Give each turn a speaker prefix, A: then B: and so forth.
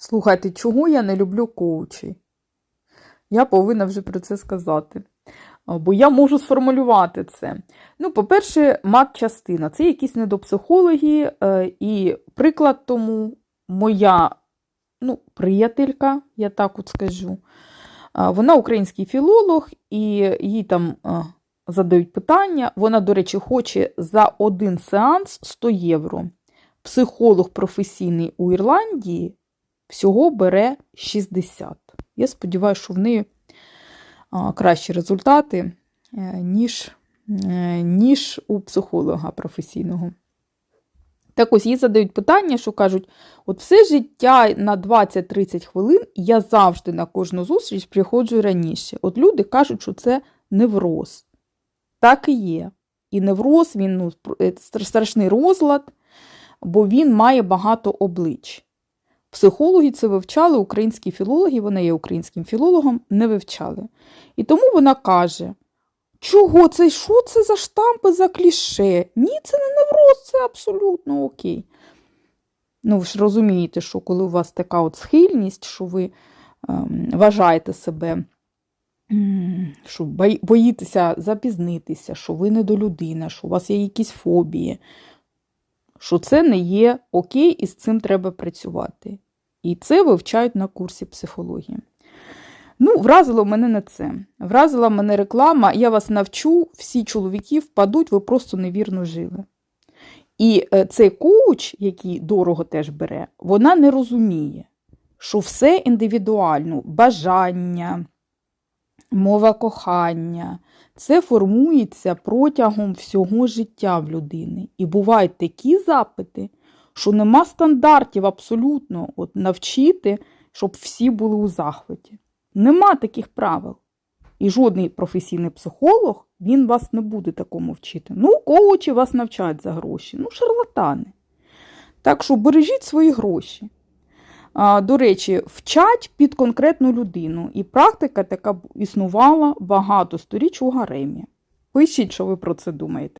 A: Слухайте, чого я не люблю коучі? Я повинна вже про це сказати. Бо я можу сформулювати це. Ну, по-перше, мат-частина це якісь недопсихологи, е, і приклад тому моя ну, приятелька, я так от скажу. Вона український філолог, і їй там задають питання. Вона, до речі, хоче за один сеанс 100 євро. Психолог професійний у Ірландії всього бере 60. Я сподіваюся, що в неї кращі результати, е, ніж, е, ніж у психолога професійного. Так ось їй задають питання, що кажуть: от все життя на 20-30 хвилин я завжди на кожну зустріч приходжу раніше. От люди кажуть, що це невроз. Так і є. І невроз, він ну, е, страшний розлад, бо він має багато облич. Психологи це вивчали, українські філологи, вона є українським філологом, не вивчали. І тому вона каже: чого це? Що це за штампи за кліше? Ні, це не невроз, це абсолютно окей. Ну, ви ж розумієте, що коли у вас така от схильність, що ви ем, вважаєте себе, м, що боїтеся запізнитися, що ви недолюдина, що у вас є якісь фобії, що це не є окей, і з цим треба працювати. І це вивчають на курсі психології. Ну, вразило мене не це. Вразила мене реклама. Я вас навчу, всі чоловіки впадуть, ви просто невірно жили. І е, цей коуч, який дорого теж бере, вона не розуміє, що все індивідуально, бажання, мова кохання, це формується протягом всього життя в людини. І бувають такі запити, що нема стандартів абсолютно от, навчити, щоб всі були у захваті. Нема таких правил. І жодний професійний психолог він вас не буде такому вчити. Ну, коучі вас навчають за гроші, ну, шарлатани. Так що бережіть свої гроші. А, До речі, вчать під конкретну людину. І практика така існувала багато сторіч у гаремі. Пишіть, що ви про це думаєте.